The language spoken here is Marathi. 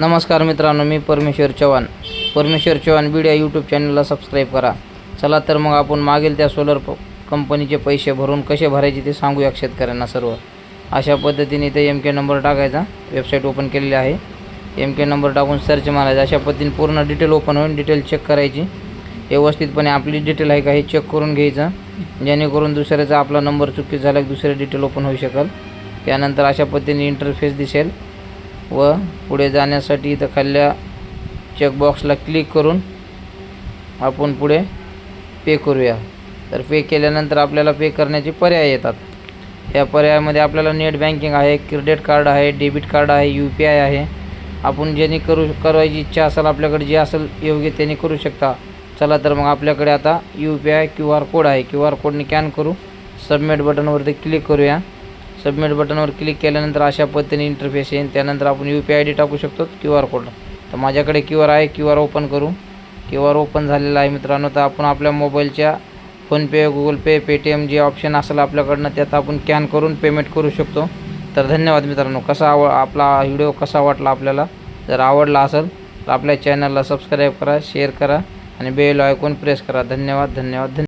नमस्कार मित्रांनो मी परमेश्वर चव्हाण. परमेश्वर चव्हाण बीड या यूट्यूब चॅनलला सबस्क्राईब करा. चला तर मग आपण मागील त्या सोलर प कंपनीचे पैसे भरून कसे भरायचे ते सांगूया शेतकऱ्यांना सर्व. अशा पद्धतीने इथे एम के नंबर टाकायचा. वेबसाईट ओपन केलेली आहे. एम के नंबर टाकून सर्च मारायचा. अशा पद्धतीने पूर्ण डिटेल ओपन होईल. डिटेल चेक करायची. व्यवस्थितपणे आपली डिटेल आहे का हे चेक करून घ्यायचं. जेणेकरून दुसऱ्याचा आपला नंबर चुकीत झाला की दुसरे डिटेल ओपन होऊ शकेल. त्यानंतर अशा पद्धतीने इंटरफेस दिसेल. व पुढे जाण्यासाठी इथं खाल्ल्या चेकबॉक्सला क्लिक करून आपण पुढे पे करूया. तर पे केल्यानंतर आपल्याला पे करण्याचे पर्याय येतात. या पर्यायामध्ये आपल्याला नेट बँकिंग आहे क्रेडिट कार्ड आहे डेबिट कार्ड आहे यू पी आय आहे. आपण ज्यांनी करू करायची इच्छा असेल आपल्याकडे जे असेल योग्य त्याने करू शकता. चला तर मग आपल्याकडे आता U P I Q R code आहे. क्यू आर कोडने कॅन करू. सबमिट बटनवरती क्लिक करूया. सबमिट बटनवर क्लिक केल्यानंतर अशा पद्धतीने इंटरफेस येईल. त्यानंतर आपण यू पी आय डी टाकू शकतो क्यू आर कोड तर माझ्याकडे क्यू आर आहे क्यू आर ओपन करू. क्यू आर ओपन झालेला आहे मित्रांनो. तर आपण आपल्या मोबाईलच्या फोनपे गुगल पे पेटीएम जे ऑप्शन असेल आपल्याकडनं त्यात आपण कॅन करून पेमेंट करू शकतो. तर धन्यवाद मित्रांनो. कसा आव आपला व्हिडिओ कसा वाटला आपल्याला? जर आवडला असेल तर आपल्या चॅनलला सबस्क्राईब करा शेअर करा आणि बेल ऐकून प्रेस करा. धन्यवाद धन्यवाद धन्यवाद.